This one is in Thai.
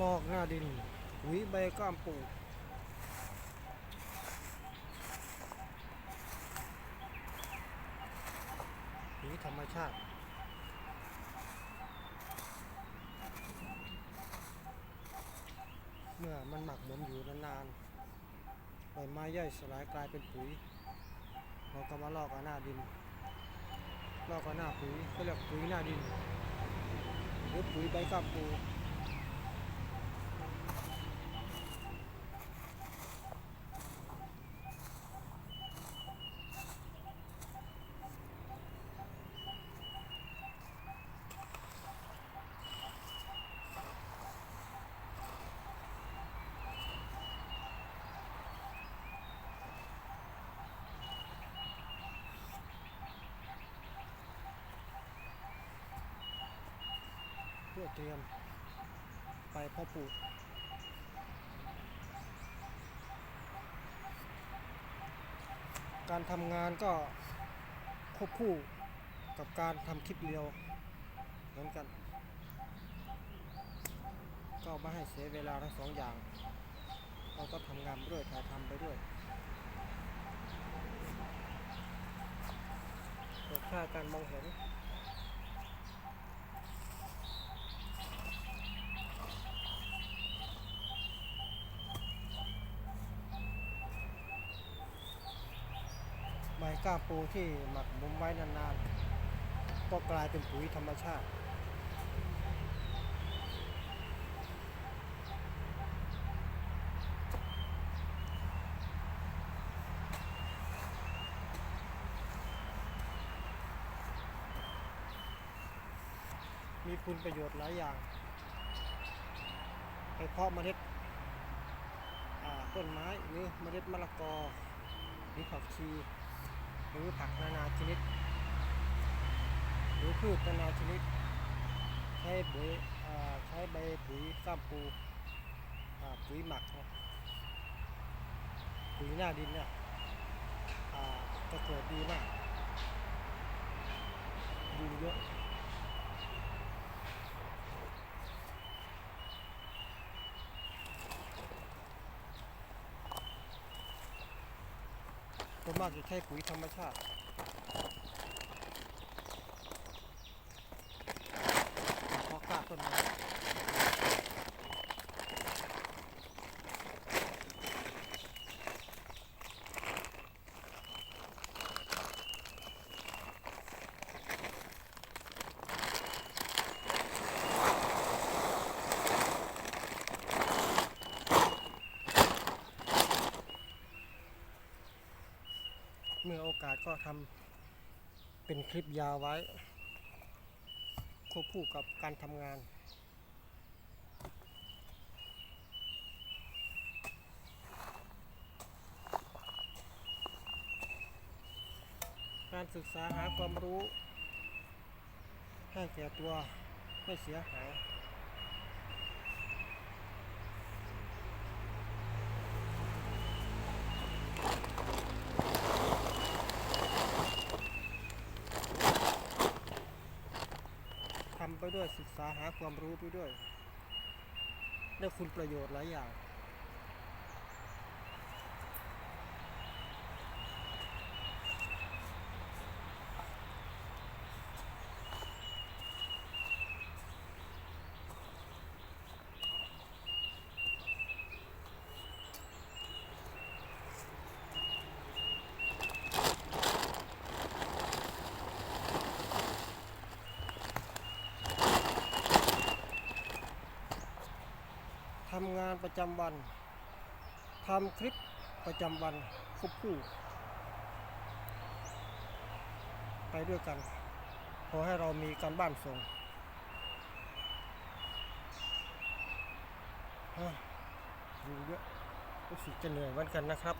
งอกหน้าดินหุยใบก้ามปูหุยธรรมชาติเมื่อมันหมักหมมอยู่นานๆใบไม้ย่อยสลายกลายเป็นปุ๋ย เราก็มาลอกเอาหน้าดิน ลอกเอาหน้าปุ๋ยก็เรียกปุ๋ยหน้าดินหรือปุ๋ยใบกาบปู พื่อเตรียมไปพาะปลูกการทำงานก็ควบคู่กับการทำคลิปเรียวเหมือนกัน ก็ไม่ให้เสียเวลาทั้งสองอย่าง เราก็ทำงานไปด้วยถ่ายทำไปด้วยเพื่อค่าการมองเห็น ก้ามปูที่หมักมุมไว้นานๆ ก็กลายเป็นปุ๋ยธรรมชาติ มีคุณประโยชน์หลายอย่างไปเพาะเมล็ดต้นไม้หรือเมล็ดมะละกอหรือผักชี หรือผักนานาชนิด หรือพืชนานาชนิด ใช้ใบอ่าใช้ใบปุ๋ยก้ามปูปุ๋ยหมักนะปุ๋ยหน้าดินเนี่ยจะเกิดดีมากดีเยอะ ส่วนมากจะใช้ปุ๋ยธรรมชาติเพราะกล้าต้นไม้ เมื่อโอกาสก็ทำเป็นคลิปยาวไว้ ควบคู่กับการทำงานการศึกษาหาความรู้ให้แก่ตัวไม่เสียหายำไปด้วยศึกษาหาความรู้ไปด้วย ได้คุณประโยชน์หลายอย่าง ทำงาน ประจำวันทำคลิปประจำวันควบคู่ ไปด้วยกัน ขอให้เรามีการบ้านส่งฮะอยู่เยอะรู้สึกจะเหนื่อยเหมือนกันนะครับ